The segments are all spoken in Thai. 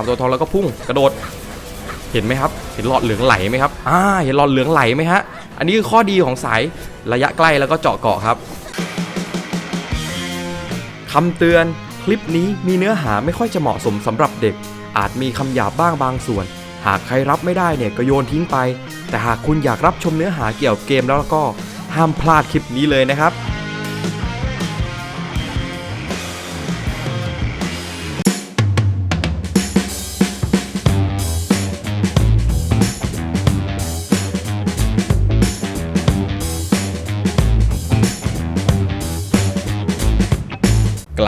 ทำตัวทองแล้วก็พุ่งกระโดด เห็นไหมครับ เห็นหลอดเหลืองไหลไหมครับอ่าเห็นหลอดเหลืองไหลไหมฮะ อันนี้คือข้อดีของสายระยะใกล้แล้วก็เจาะเกาะครับคำเตือนคลิปนี้มีเนื้อหาไม่ค่อยจะเหมาะสมสำหรับเด็ก อาจมีคำหยาบบ้างบางส่วน หากใครรับไม่ได้เนี่ยก็โยนทิ้งไป แต่หากคุณอยากรับชมเนื้อหาเกี่ยวกับเกมแล้วก็ห้ามพลาดคลิปนี้เลยนะครับ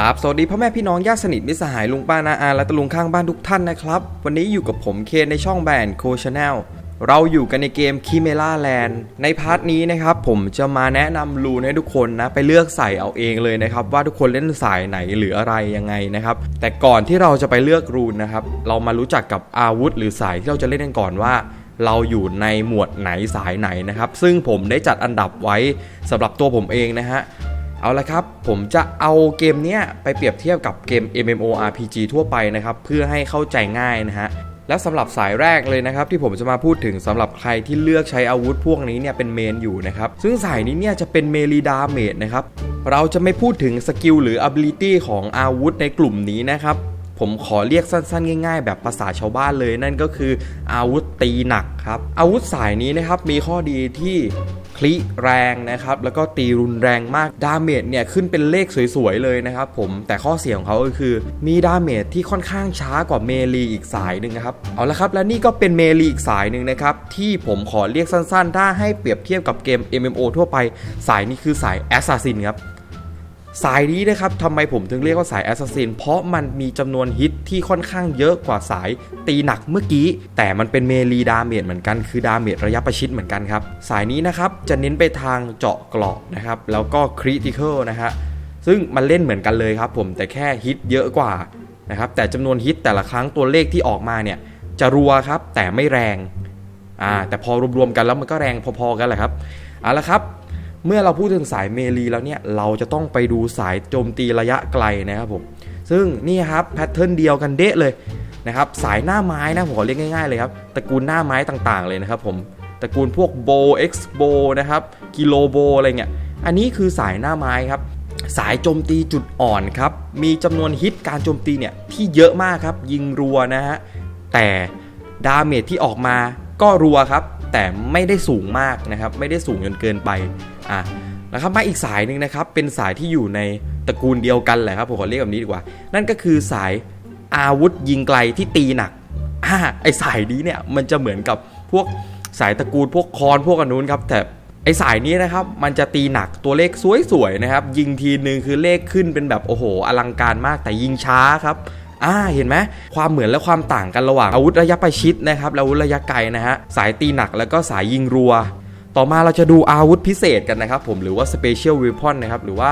กราบสวัสดีพ่อแม่พี่น้องญาติสนิทมิตรสหายลุงป้านาอาและตะลุงข้างบ้านทุกท่านนะครับ วันนี้อยู่กับผมเคนในช่องแบรนด์โคชาแนลเราอยู่กันในเกมคิเมล่าแลนด์ในพาร์ทนี้นะครับ ผมจะมาแนะนำรูนให้ทุกคนนะ ไปเลือกใส่เอาเองเลยนะครับ ว่าทุกคนเล่นสายไหนหรืออะไรยังไงนะครับ แต่ก่อนที่เราจะไปเลือกรูนนะครับ เรามารู้จักกับอาวุธ หรือสายที่เราจะเล่นกันก่อนว่าเราอยู่ในหมวดไหนสายไหนนะครับ ซึ่งผมได้จัดอันดับไว้สำหรับตัวผมเองนะฮะ เอาละครับ ผมจะเอาเกมนี้ไปเปรียบเทียบกับเกม MMORPG ทั่วไปนะครับ เพื่อให้เข้าใจง่ายนะฮะและสำหรับสายแรกเลยนะครับที่ผมจะมาพูดถึงสำหรับใครที่เลือกใช้อาวุธพวกนี้เนี่ยเป็นเมนอยู่นะครับซึ่งสายนี้เนี่ยจะเป็นเมลีดาเมจนะครับเราจะไม่พูดถึงสกิลหรือ ability ของอาวุธในกลุ่มนี้นะครับผมขอเรียกสั้นๆ ง่ายๆ แบบภาษาชาวบ้านเลยนั่นก็คืออาวุธตีหนักครับอาวุธสายนี้นะครับมีข้อดีที่ ลิแรงนะครับ แล้วก็ตีรุนแรงมาก ดาเมจเนี่ยขึ้นเป็นเลขสวยๆเลยนะครับผม แต่ข้อเสียของเขาก็คือ มีดาเมจที่ค่อนข้างช้ากว่าเมลีอีกสายหนึ่งนะครับ เอาละครับ และนี่ก็เป็นเมลีอีกสายหนึ่งนะครับ ที่ผมขอเรียกสั้นๆ ถ้าให้เปรียบเทียบกับเกม MMO ทั่วไป สายนี้คือสายแอสซาซินครับ สายนี้นะครับทำไมผมถึงเรียกว่าสายแอสซัสซินเพราะมันมีจำนวนฮิตที่ค่อนข้างเยอะกว่าสายตีหนักเมื่อกี้ แต่มันเป็นเมลีดาเมจเหมือนกันคือดาเมจระยะประชิดเหมือนกันครับ สายนี้นะครับจะเน้นไปทางเจาะเกราะนะครับ แล้วก็คริติคอลนะฮะซึ่งมันเล่นเหมือนกันเลยครับผมแต่แค่ฮิตเยอะกว่านะครับแต่จำนวนฮิตแต่ละครั้งตัวเลขที่ออกมาเนี่ยจะรัวครับแต่ไม่แรงอ่าแต่พอรวมๆกันแล้วมันก็แรงพอๆกันแหละครับเอาละครับ เมื่อเราพูดถึงสายเมลีแล้วเนี่ยเราจะต้องไปดูสายโจมตีระยะไกลนะครับผมซึ่งนี่ครับแพทเทิร์นเดียวกันเดะเลยนะครับสายหน้าไม้นะผมขอเรียกง่ายๆเลยครับตระกูลหน้าไม้ต่างๆเลยนะครับผมตระกูลพวกโบเอ็กซ์โบนะครับกิโลโบอะไรเงี้ยอันนี้คือสายหน้าไม้ครับสายโจมตีจุดอ่อนครับมีจำนวนฮิตการโจมตีเนี่ยที่เยอะมากครับยิงรัวนะฮะแต่ดาเมจที่ออกมาก็รัวครับ แต่ไม่ได้สูงมากนะครับ ไม่ได้สูงจนเกินไปอะนะครับมาอีกสายหนึ่งนะครับ เป็นสายที่อยู่ในตระกูลเดียวกันแหละครับผมขอเรียกแบบนี้ดีกว่า นั่นก็คือสายอาวุธยิงไกลที่ตีหนักอ่าไอสายนี้เนี่ยมันจะเหมือนกับพวกสายตระกูลพวกคอนพวกอันนู้นครับแต่ไอสายนี้นะครับมันจะตีหนักตัวเลขสวยๆนะครับ ยิงทีนึงคือเลขขึ้นเป็นแบบโอ้โห อลังการมากแต่ยิงช้าครับ อ่าเห็นไหมความเหมือนและความต่างกันระหว่างอาวุธระยะประชิดนะครับและอาวุธระยะไกลนะฮะสายตีหนักแล้วก็สายยิงรัว ต่อมาเราจะดูอาวุธพิเศษกันนะครับผมหรือว่า Special Weapon นะครับหรือว่า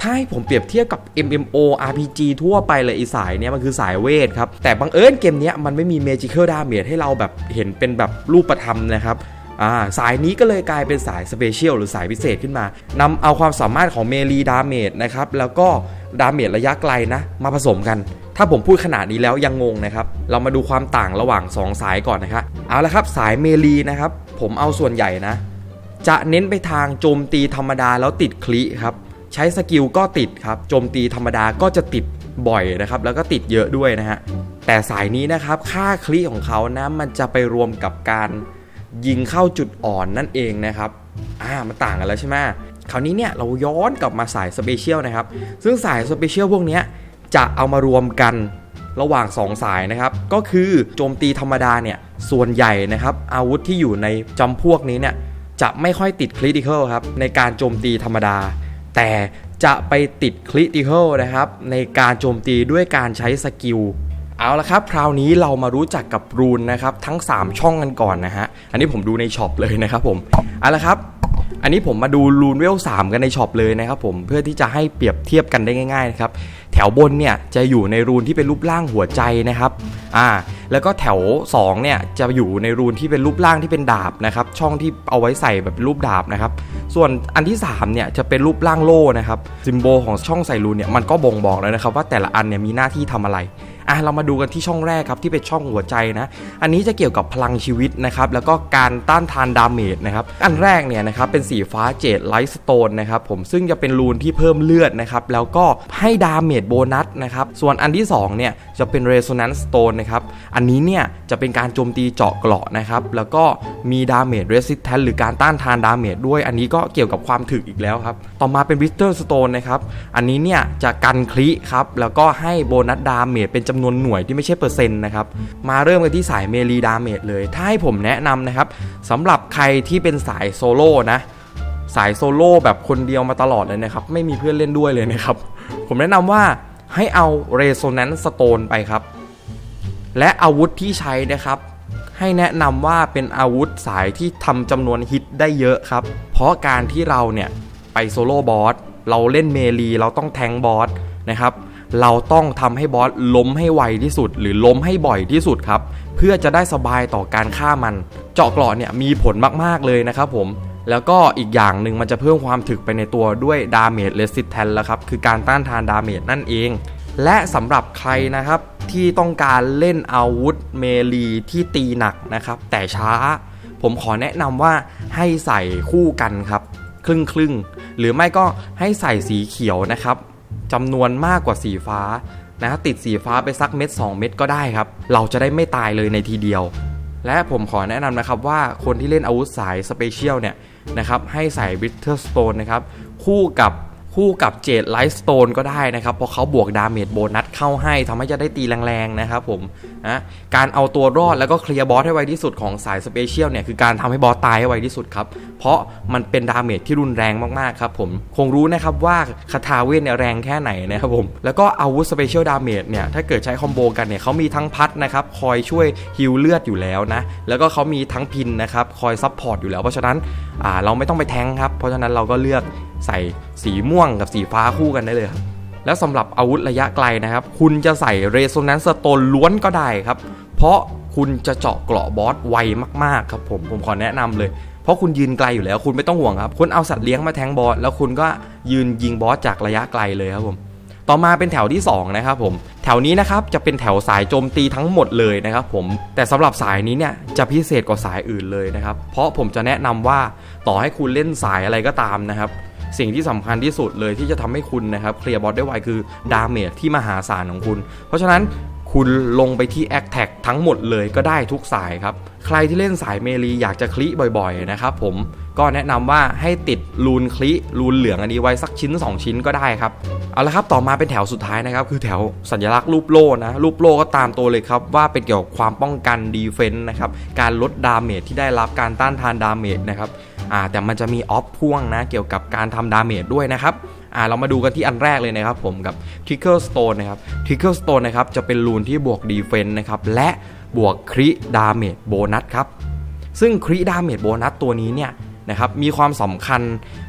ถ้าให้ผมเปรียบเทียบกับ MMO RPG ทั่วไปเลยอีสายเนี่ยมันคือสายเวทครับ แต่บังเอิญเกมเนี้ยมันไม่มี Magical Damage ให้เราแบบเห็นเป็นแบบรูปธรรมนะครับอ่าสายนี้ก็เลยกลายเป็นสาย Special หรือสายพิเศษขึ้นมานำเอาความสามารถของเมลีดาเมจนะครับแล้วก็ดาเมจระยะไกลนะ มาผสมกัน ถ้าผมพูดขนาดนี้แล้วยังงงนะครับ เรามาดูความต่างระหว่าง 2 สายก่อนนะครับ เอาละครับสายเมลีนะครับ ผมเอาส่วนใหญ่นะ จะเน้นไปทางโจมตีธรรมดาแล้วติดคลิครับ ใช้สกิลก็ติดครับ โจมตีธรรมดาก็จะติดบ่อยนะครับ แล้วก็ติดเยอะด้วยนะฮะ แต่สายนี้นะครับค่าคลิของเขานะมันจะไปรวมกับการยิงเข้าจุดอ่อนนั่นเองนะครับ อ่า มันต่างกันแล้วใช่ไหมคราวนี้เนี่ยเราย้อนกลับมาสายสเปเชียลนะครับ ซึ่งสายสเปเชียลพวกเนี้ย จะเอามารวมกันระหว่าง 2 สายนะครับ ก็คือโจมตีธรรมดาเนี่ย ส่วนใหญ่นะครับ อาวุธที่อยู่ในจำพวกนี้เนี่ย จะไม่ค่อยติดคริติคอลครับ ในการโจมตีธรรมดา แต่จะไปติดคริติคอลนะครับ ในการโจมตีด้วยการใช้สกิลเอาละครับ คราวนี้เรามารู้จักกับรูนนะครับ ทั้ง 3 ช่องกันก่อนนะฮะ อันนี้ผมดูในช็อปเลยนะครับผม เอาละครับ อันนี้ผมมาดูรูนเวล3กันในช็อปเลยนะครับผม เพื่อที่จะให้เปรียบเทียบกันได้ง่ายๆนะครับ แถวบนเนี่ยจะอยู่ในรูนที่เป็นรูปร่างหัวใจนะครับอ่าแล้วก็แถว 2 เนี่ยจะอยู่ในรูนที่เป็นรูปร่างที่เป็นดาบนะครับ ช่องที่เอาไว้ใส่แบบรูปดาบนะครับ ส่วนอันที่ 3 เนี่ยจะเป็นรูปร่างโล่นะครับซิมโบลของช่องใส่รูนเนี่ยมันก็บ่งบอกแล้วนะครับ ว่าแต่ละอันเนี่ยมีหน้าที่ทำอะไรอะเรามาดูกันที่ช่องแรกครับที่เป็นช่องหัวใจนะ อันนี้จะเกี่ยวกับพลังชีวิตนะครับแล้วก็การต้านทานดาเมจนะครับอันแรกเนี่ยนะครับเป็นสีฟ้าเจดไลท์สโตนนะครับผมซึ่งจะเป็นรูนที่เพิ่มเลือดนะครับแล้วก็ให้ดาเมจโบนัสนะครับส่วนอันที่2เนี่ยจะเป็น Resonance Stone นะครับอันนี้เนี่ยจะเป็นการโจมตีเจาะเกราะนะครับ แล้วก็มีดาเมจ Resistance หรือการต้านทานดาเมจด้วย อันนี้ก็เกี่ยวกับความถึกอีกแล้วครับ ต่อมาเป็น Wither Stone นนะครับ อันนี้เนี่ยจะกันคลิครับ แล้วก็ให้โบนัสดาเมจเป็นจำนวนหน่วยที่ไม่ใช่เปอร์เซ็นต์นะครับ มาเริ่มกันที่สายเมลีดาเมจเลย ถ้าให้ผมแนะนำนะครับสำหรับใครที่เป็นสายโซโล่นะสายโซโล่แบบคนเดียวมาตลอดเลยนะครับ ไม่มีเพื่อนเล่นด้วยเลยนะครับ ผมแนะนำว่าให้เอา Resonance Stone ไปครับ และอาวุธที่ใช้นะครับให้แนะนำว่าเป็นอาวุธสายที่ทำจำนวนฮิตได้เยอะครับ เพราะการที่เราเนี่ยไปโซโล่บอสเราเล่นเมลีเราต้องแทงบอสนะครับ เราต้องทำให้บอสล้มให้ไวที่สุด หรือล้มให้บ่อยที่สุดครับ เพื่อจะได้สบายต่อการฆ่ามัน เจาะเกราะเนี่ยมีผลมากๆเลยนะครับผม แล้วก็อีกอย่างหนึ่งมันจะเพิ่มความถึกไปในตัวด้วยดาเมจเรสิสแทนแล้วครับ คือการต้านทานดาเมจนั่นเอง และสำหรับใครนะครับที่ต้องการเล่นอาวุธเมลีที่ตีหนักนะครับ แต่ช้า ผมขอแนะนำว่าให้ใส่คู่กันครับ ครึ่งครึ่งหรือไม่ก็ให้ใส่สีเขียวนะครับจำนวนมากกว่าสีฟ้านะติดสีฟ้าไปสักเม็ด2 เม็ดก็ได้ครับ เราจะได้ไม่ตายเลยในทีเดียว และผมขอแนะนำนะครับว่าคนที่เล่นอาวุธสายสเปเชียลเนี่ยนะครับให้ใส่วิทเทอร์สโตนนะครับคู่กับ คู่กับเจดไลท์สโตนก็ได้นะครับ เพราะเขาบวกดาเมจโบนัสเข้าให้ทำให้จะได้ตีแรงๆนะครับผมนะการเอาตัวรอดแล้วก็เคลียร์บอสให้ไวที่สุดของสายสเปเชียลเนี่ยคือการทำให้บอสตายให้ไวที่สุดครับ เพราะมันเป็นดาเมจที่รุนแรงมากๆครับผมคงรู้นะครับว่าคาถาเวทเนี่ยแรงแค่ไหนนะครับผมแล้วก็อาวุธสเปเชียลดาเมจเนี่ยถ้าเกิดใช้คอมโบกันเนี่ยเขามีทั้งพัดนะครับคอยช่วยฮิลเลือดอยู่แล้วนะแล้วก็เขามีทั้งพินนะครับคอยซับพอร์ตอยู่แล้วเพราะฉะนั้นเราไม่ต้องไปแทงครับเพราะฉะนั้นเราก็เลือก ใส่สีม่วงกับสีฟ้าคู่กันได้เลยครับแล้วสำหรับอาวุธระยะไกลนะครับ คุณจะใส่ Resonance Stone ล้วนก็ได้ครับ เพราะคุณจะเจาะเกราะบอสไวมากๆครับผมผมขอแนะนำเลย เพราะคุณยืนไกลอยู่แล้วคุณไม่ต้องห่วงครับ คุณเอาสัตว์เลี้ยงมาแทงบอสแล้วคุณก็ยืนยิงบอสจากระยะไกลเลยครับผมต่อมาเป็นแถวที่ 2 นะครับผม แถวนี้นะครับจะเป็นแถวสายโจมตีทั้งหมดเลยนะครับผม แต่สำหรับสายนี้เนี่ยจะพิเศษกว่าสายอื่นเลยนะครับ เพราะผมจะแนะนำว่าต่อให้คุณเล่นสายอะไรก็ตามนะครับ สิ่งที่สำคัญที่สุดเลยที่จะทำให้คุณนะครับเคลียร์บอสได้ไวคือดาเมจที่มหาศาลของคุณ เพราะฉะนั้นคุณลงไปที่แอคแท็กทั้งหมดเลยก็ได้ทุกสายครับ ใครที่เล่นสายเมลีอยากจะคลิบ่อยๆนะครับผมก็แนะนำว่าให้ติดรูนคลิรูนเหลืองอันนี้ไว้สักชิ้น 2 ชิ้นก็ได้ครับ เอาละครับต่อมาเป็นแถวสุดท้ายนะครับ คือแถวสัญลักษณ์รูปโล่นะ รูปโล่ก็ตามตัวเลยครับ ว่าเป็นเกี่ยวกับความป้องกันดีเฟนต์นะครับ การลดดาเมจที่ได้รับการต้านทานดาเมจนะครับ อ่าแต่มันจะมีออฟพ่วงนะเกี่ยวกับการทำดาเมจด้วยนะครับอ่าเรามาดูกันที่อันแรกเลยนะครับผมกับ Trickle Stone นะครับ Trickle Stone นะครับจะเป็นรูนที่บวกดีเฟนต์นะครับและบวกคริดาเมจโบนัสครับซึ่งคริดาเมจโบนัสตัวนี้เนี่ย นะครับมีความสำคัญ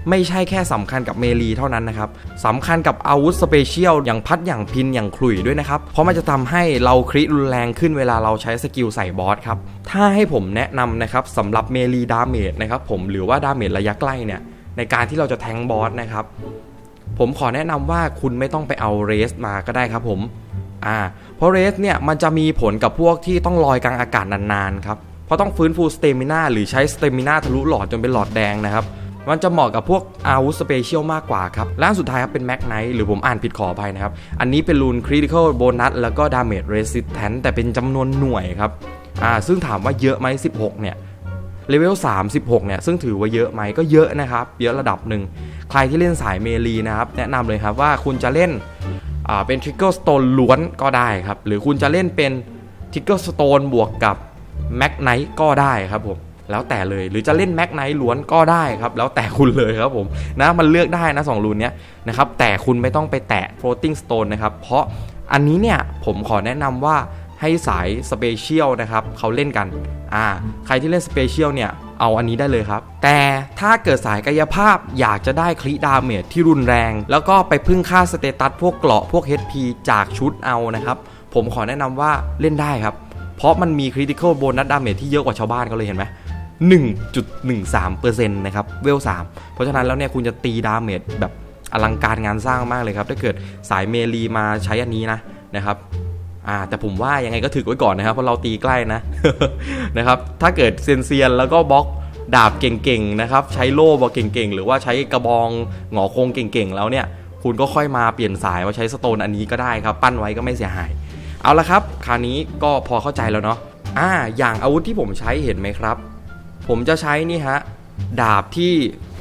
ไม่ใช่แค่สำคัญกับเมลีเท่านั้นนะครับสำคัญกับอาวุธสเปเชียลอย่างพัดอย่างพินอย่างขลุ่ยด้วยนะครับ เพราะมันจะทำให้เราคริรุนแรงขึ้นเวลาเราใช้สกิลใส่บอสครับ ถ้าให้ผมแนะนำนะครับสำหรับเมลีดาเมจนะครับผมหรือว่าดาเมจระยะใกล้เนี่ยในการที่เราจะแทงบอสนะครับ ผมขอแนะนำว่าคุณไม่ต้องไปเอาเรสมาก็ได้ครับผมอ่าเพราะเรสเนี่ยมันจะมีผลกับพวกที่ต้องลอยกลางอากาศนานๆครับ เพราะต้องฟื้นฟูสเตมินาหรือใช้สเตมินาทะลุหลอดจนเป็นหลอดแดงนะครับมันจะเหมาะกับพวกอาวุธสเปเชียลมากกว่าครับละอันสุดท้ายครับเป็นแม็กไนท์หรือผมอ่านผิดขออภัยนะครับ อันนี้เป็นรูนคริติคอลโบนัสแล้วก็ดาเมจเรสิสแทนแต่เป็นจำนวนหน่วยครับอ่าซึ่งถามว่าเยอะไหม16 เนี่ยเลเวล36 เนี่ย ซึ่งถือว่าเยอะไหมก็เยอะนะครับ เยอะระดับหนึ่ง ใครที่เล่นสายเมลีนะครับ แนะนำเลยครับว่าคุณจะเล่นอ่าเป็น Trigger Stone ล้วนก็ได้ครับ หรือคุณจะเล่นเป็น Trigger Stone บวกกับ Mac Knight ก็ได้ครับผมแล้วแต่เลยหรือจะเล่น Mac Knight ล้วนก็ได้ครับ แล้วแต่คุณเลยครับผมนะมันเลือกได้นะสองรูนเนี้ยนะครับแต่คุณไม่ต้องไปแตะ Floating Stone นะครับ เพราะอันนี้เนี่ยผมขอแนะนำว่าให้สายสเปเชียลนะครับเขาเล่นกันอ่าใครที่เล่นสเปเชียลเนี่ยเอาอันนี้ได้เลยครับ แต่ถ้าเกิดสายกายภาพอยากจะได้คลิดาเมจที่รุนแรง แล้วก็ไปพึ่งค่าสเตตัสพวกเกราะพวก HP จากชุดเอานะครับ ผมขอแนะนำว่าเล่นได้ครับ เพราะมันมีคริติคอลโบนัสดาเมจที่เยอะกว่าชาวบ้านเขาเลยเห็นไหม1.13%นะครับเวล3เพราะฉะนั้นแล้วเนี่ยคุณจะตีดาเมจแบบอลังการงานสร้างมากเลยครับถ้าเกิดสายเมลีมาใช้อันนี้นะนะครับอ่าแต่ผมว่ายังไงก็ถึกไว้ก่อนนะครับเพราะเราตีใกล้นะนะครับถ้าเกิดเซียนเซียนๆแล้วก็บล็อกดาบเก่งๆนะครับใช้โล่บอกเก่งๆ หรือว่าใช้กระบองหงอคงเก่งๆ แล้วเนี่ยคุณก็ค่อยมาเปลี่ยนสายว่าใช้สโตนอันนี้ก็ได้ครับ ปั้นไว้ก็ไม่เสียหาย เอาละครับ คราวนี้ก็พอเข้าใจแล้วเนาะอ่าอย่างอาวุธที่ผมใช้เห็นไหมครับ ผมจะใช้นี่ฮะดาบที่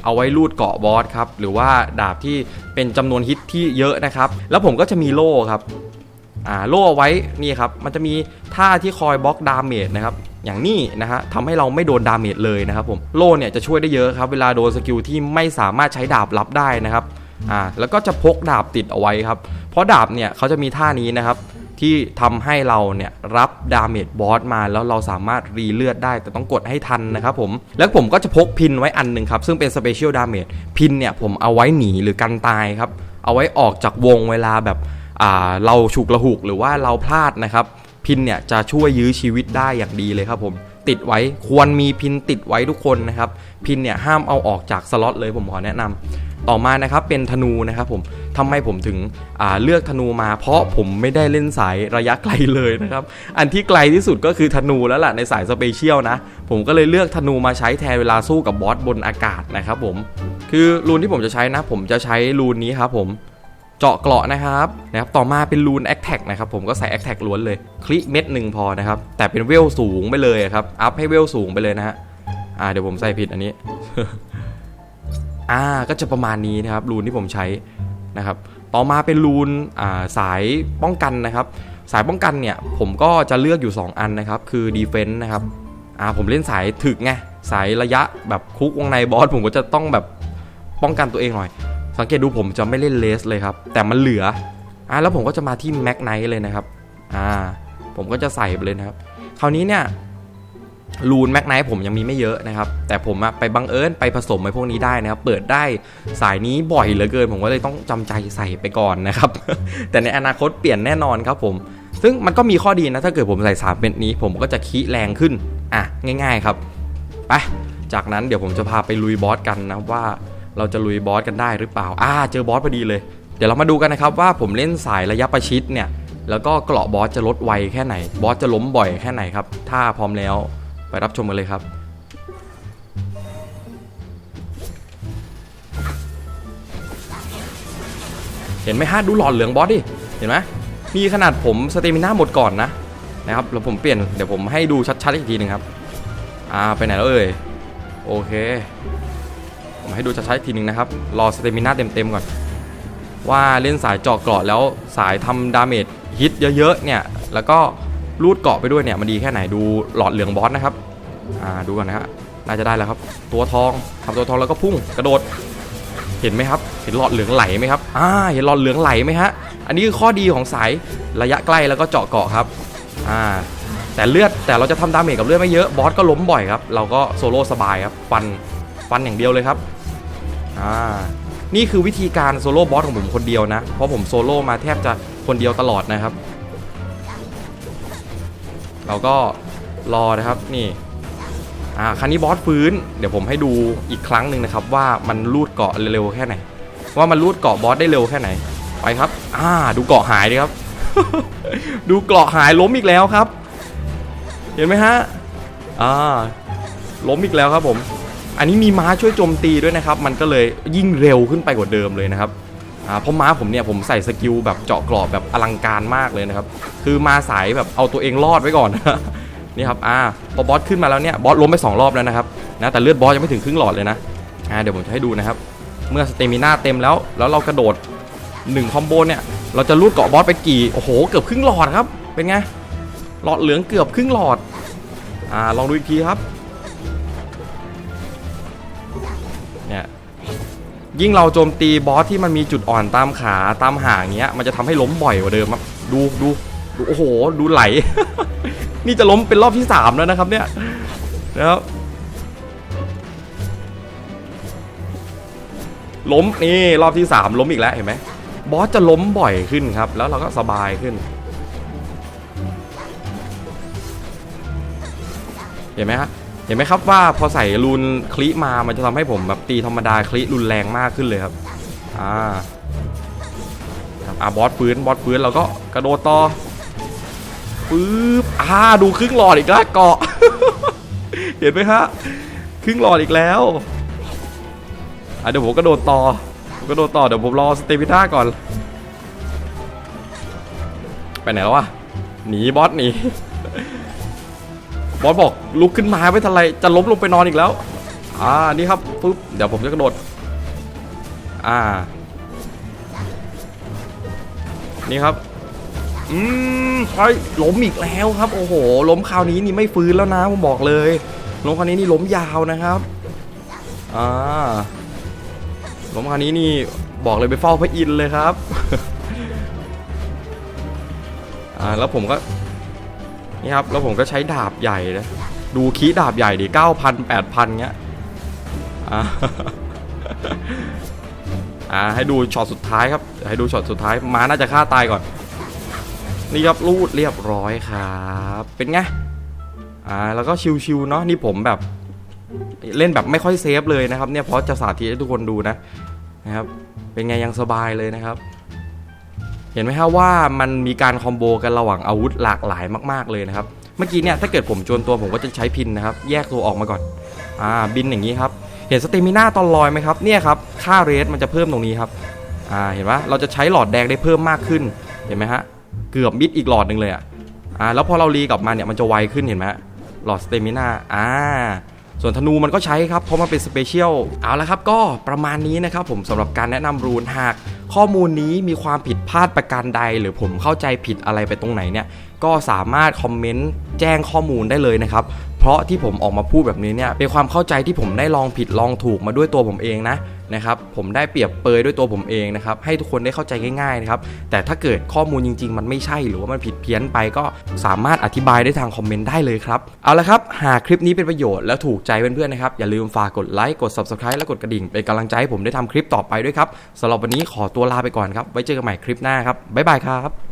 เอาไว้ลูดเกาะบอสครับ หรือว่าดาบที่เป็นจำนวนฮิตที่เยอะนะครับ แล้วผมก็จะมีโล่ครับอ่าโล่เอาไว้นี่ครับ มันจะมีท่าที่คอยบล็อกดาเมจนะครับ อย่างนี้นะฮะทำให้เราไม่โดนดาเมจเลยนะครับผมโล่เนี่ยจะช่วยได้เยอะครับ เวลาโดนสกิลที่ไม่สามารถใช้ดาบรับได้นะครับอ่าแล้วก็จะพกดาบติดเอาไว้ครับ เพราะดาบเนี่ยเขาจะมีท่านี้นะครับ ที่ทำให้เราเนี่ยรับดาเมจบอสมาแล้วเราสามารถรีเลือดได้ แต่ต้องกดให้ทันนะครับผม แล้วผมก็จะพกพินไว้อันหนึ่งครับ ซึ่งเป็นสเปเชียลดาเมจพินเนี่ยผมเอาไว้หนีหรือกันตายครับ เอาไว้ออกจากวงเวลาแบบเราฉุกละหุกหรือว่าเราพลาดนะครับ พินเนี่ยจะช่วยยื้อชีวิตได้อย่างดีเลยครับผมติดไว้ควรมีพินติดไว้ทุกคนนะครับ พินเนี่ยห้ามเอาออกจากสล็อตเลยผมขอแนะนำ ต่อมานะครับเป็นธนูนะครับผมทำไมผมถึงเลือกธนูมา เพราะผมไม่ได้เล่นสายระยะไกลเลยนะครับ อันที่ไกลที่สุดก็คือธนูแล้วล่ะในสายสเปเชียลนะ ผมก็เลยเลือกธนูมาใช้แทนเวลาสู้กับบอสบนอากาศนะครับผม คือรูนที่ผมจะใช้นะ ผมจะใช้รูนนี้ครับผมเจาะเกราะนะครับนะครับ ต่อมาเป็นรูนแอคแท็กนะครับผมก็ใส่แอคแท็กล้วนเลย คลิเม็ดหนึ่งพอนะครับ แต่เป็นเวลสูงไปเลยครับ อัพให้เวลสูงไปเลยนะฮะ อ่าเดี๋ยวผมใส่ผิดอันนี้ อ่าก็จะประมาณนี้นะครับรูนที่ผมใช้นะครับ ต่อมาเป็นรูนอ่าสายป้องกันนะครับ สายป้องกันเนี่ยผมก็จะเลือกอยู่ 2 อันนะครับ คือดีเฟนต์นะครับอ่าผมเล่นสายถึกไงสายระยะแบบคุกวงในบอสผมก็จะต้องแบบป้องกันตัวเองหน่อย สังเกตดูผมจะไม่เล่นเลสเลยครับ แต่มันเหลืออ่าแล้วผมก็จะมาที่แม็กไนท์เลยนะครับอ่าผมก็จะใส่ไปเลยนะครับ คราวนี้เนี่ย รูนแม็กไนท์ผมยังมีไม่เยอะนะครับ แต่ผมอะไปบังเอิญไปผสมไอ้พวกนี้ได้นะครับ เปิดได้สายนี้บ่อยเหลือเกิน ผมก็เลยต้องจำใจใส่ไปก่อนนะครับ แต่ในอนาคตเปลี่ยนแน่นอนครับผม ซึ่งมันก็มีข้อดีนะ ถ้าเกิดผมใส่สามเป็นนี้ ผมก็จะคีแรงขึ้น อะ ง่าย ๆครับ ไป จากนั้นเดี๋ยวผมจะพาไปลุยบอสกันนะว่าเราจะลุยบอสกันได้หรือเปล่า อ่า เจอบอสพอดีเลย เดี๋ยวเรามาดูกันนะครับว่าผมเล่นสายระยะประชิดเนี่ย แล้วก็เกราะบอสจะลดไวแค่ไหน บอสจะล้มบ่อยแค่ไหนครับ ถ้าพร้อมแล้ว ไปรับชมกันเลยครับ เห็นไหมฮะดูหลอดเหลืองบอสดิเห็นไหมมีขนาดผมสเตมิน่าหมดก่อนนะนะครับแล้วผมเปลี่ยนเดี๋ยวผมให้ดูชัดๆอีกทีหนึ่งครับอ่าไปไหนแล้วเอ่ยโอเค ผมให้ดูชัดๆอีกทีหนึ่งนะครับ รอสเตมิน่าเต็มๆก่อน ว่าเล่นสายเจาะเกราะแล้วสายทำดาเมจฮิตเยอะๆเนี่ยแล้วก็ รูดเกาะไปด้วยเนี่ยมันดีแค่ไหนดูหลอดเหลืองบอสนะครับอ่าดูก่อนนะฮะน่าจะได้แล้วครับ ตัวทองทำตัวทองแล้วก็พุ่งกระโดดเห็นไหมครับ เห็นหลอดเหลืองไหลไหมครับอ่าเห็นหลอดเหลืองไหลไหมฮะอันนี้คือข้อดีของสายระยะใกล้แล้วก็เจาะเกาะครับอ่าแต่เลือดแต่เราจะทำดาเมจกับเลือดไม่เยอะบอสก็ล้มบ่อยครับเราก็โซโล่สบายครับฟันฟันอย่างเดียวเลยครับอ่านี่คือวิธีการโซโล่บอสของผมคนเดียวนะ เพราะผมโซโล่มาแทบจะคนเดียวตลอดนะครับ เราก็รอนะครับนี่อ่าคันนี้บอสฟื้น เดี๋ยวผมให้ดูอีกครั้งหนึ่งนะครับ ว่ามันลูดเกาะเร็วแค่ไหน ว่ามันลูดเกาะบอสได้เร็วแค่ไหน ไปครับ อ่า ดูเกาะหายดิครับ ดูเกาะหายล้มอีกแล้วครับ เห็นไหมฮะอ่าล้มอีกแล้วครับผม อันนี้มีม้าช่วยโจมตีด้วยนะครับ มันก็เลยยิ่งเร็วขึ้นไปกว่าเดิมเลยนะครับ อ่าเพราะม้าผมเนี่ยผมใส่สกิลแบบเจาะกรอบแบบอลังการมากเลยนะครับ คือมาสายแบบเอาตัวเองรอดไว้ก่อนนี่ครับอ่าพอบอสขึ้นมาแล้วเนี่ยบอสล้มไปสองรอบแล้วนะครับนะแต่เลือดบอสยังไม่ถึงครึ่งหลอดเลยนะอ่าเดี๋ยวผมจะให้ดูนะครับ เมื่อสเตมิน่าเต็มแล้ว แล้วเรากระโดดหนึ่งคอมโบเนี่ยเราจะลูดเกาะบอสไปกี่โอ้โหเกือบครึ่งหลอดครับ เป็นไงหลอดเหลืองเกือบครึ่งหลอดอ่าลองดูอีกทีครับเนี่ย ยิ่งเราโจมตีบอสที่มันมีจุดอ่อนตามขาตามหางเงี้ย มันจะทำให้ล้มบ่อยกว่าเดิมครับดูดูดูโอ้โห ดูไหล นี่จะล้มเป็นรอบที่สามแล้วนะครับ เนี่ยนะครับล้มนี่รอบที่สามล้มอีกแล้วเห็นไหมบอสจะล้มบ่อยขึ้นครับ แล้วเราก็สบายขึ้น เห็นไหมฮะ เห็นไหมครับว่าพอใส่รูนคลิมา มันจะทำให้ผมแบบตีธรรมดาคลิรุนแรงมากขึ้นเลยครับ อ่าครับอ่าบอสฟื้นบอสฟื้นเราก็กระโดดต่อปึ๊บอ่าดูครึ่งหลอดอีกแล้วเกาะ เห็นไหมฮะครึ่งหลอดอีกแล้วอะเดี๋ยวผมกระโดดต่อผมกระโดดต่อเดี๋ยวผมรอสเตมิน่าก่อน ไปไหนแล้ววะหนีบอสหนี บอสบอกลุกขึ้นมาไม่ทันไรจะล้มลงไปนอนอีกแล้ว อ่านี่ครับปุ๊บเดี๋ยวผมจะกระโดด อ่า นี่ครับ อืมใช่ล้มอีกแล้วครับ โอ้โห ล้มคราวนี้นี่ไม่ฟื้นแล้วนะผมบอกเลยล้มคราวนี้นี่ล้มยาวนะครับอ่าล้มคราวนี้นี่บอกเลยไปเฝ้าพระอินทร์เลยครับอ่าแล้วผมก็ นี่ครับ แล้วผมก็ใช้ดาบใหญ่นะดูคีดาบใหญ่ดิเก้าพันแปดพันเงี้ยอ่าให้ดูช็อตสุดท้ายครับ ให้ดูช็อตสุดท้ายม้าน่าจะฆ่าตายก่อน นี่ครับรูดเรียบร้อยครับ เป็นไงอ่าแล้วก็ชิวๆเนาะนี่ผมแบบ เล่นแบบไม่ค่อยเซฟเลยนะครับ เนี่ยเพราะจะสาธิตให้ทุกคนดูนะนะครับ เป็นไงยังสบายเลยนะครับ เห็นไหมครว่ามันมีการคอมโบกันระหว่างอาวุธหลากหลายมาก ๆเลยนะครับ เมื่อกี้เนี่ยถ้าเกิดผมจวนตัวผมก็จะใช้พินนะครับ แยกตัวออกมาก่อน อ่าบินอย่างนี้ครับ เห็นสเตมิน่าตอนลอยไหมครับ เนี่ยครับ ค่าเรสมันจะเพิ่มตรงนี้ครับ อ่าเห็นปะเราจะใช้หลอดแดงได้เพิ่มมากขึ้น เห็นไหมฮะ เกือบมิดอีกหลอดหนึ่งเลยอะ อ่าแล้วพอเรารีกลับมาเนี่ยมันจะไวขึ้นเห็นไหมหลอดสเตมิน่า อ่าส่วนธนูมันก็ใช้ครับ เพราะมันเป็นสเปเชียล เอาละครับก็ประมาณนี้นะครับผมสำหรับการแนะนำรูนหาก ข้อมูลนี้มีความผิดพลาดประการใด หรือผมเข้าใจผิดอะไรไปตรงไหนเนี่ยก็สามารถคอมเมนต์แจ้งข้อมูลได้เลยนะครับ เพราะที่ผมออกมาพูดแบบนี้เนี่ยเป็นความเข้าใจที่ผมได้ลองผิดลองถูกมาด้วยตัวผมเองนะนะครับผมได้เปรียบเปยด้วยตัวผมเองนะครับให้ทุกคนได้เข้าใจง่ายๆนะครับแต่ถ้าเกิดข้อมูลจริง ๆ มันไม่ใช่หรือว่ามันผิดเพี้ยนไปก็สามารถอธิบายได้ทางคอมเมนต์ได้เลยครับเอาละครับหากคลิปนี้เป็นประโยชน์และถูกใจเพื่อนๆนะครับอย่าลืมฝากกดไลค์กด subscribe และกดกระดิ่งเป็นกำลังใจให้ผมได้ทำคลิปต่อไปด้วยครับสำหรับวันนี้ขอตัวลาไปก่อนครับไว้เจอกันใหม่คลิปหน้าครับบ๊ายบายครับ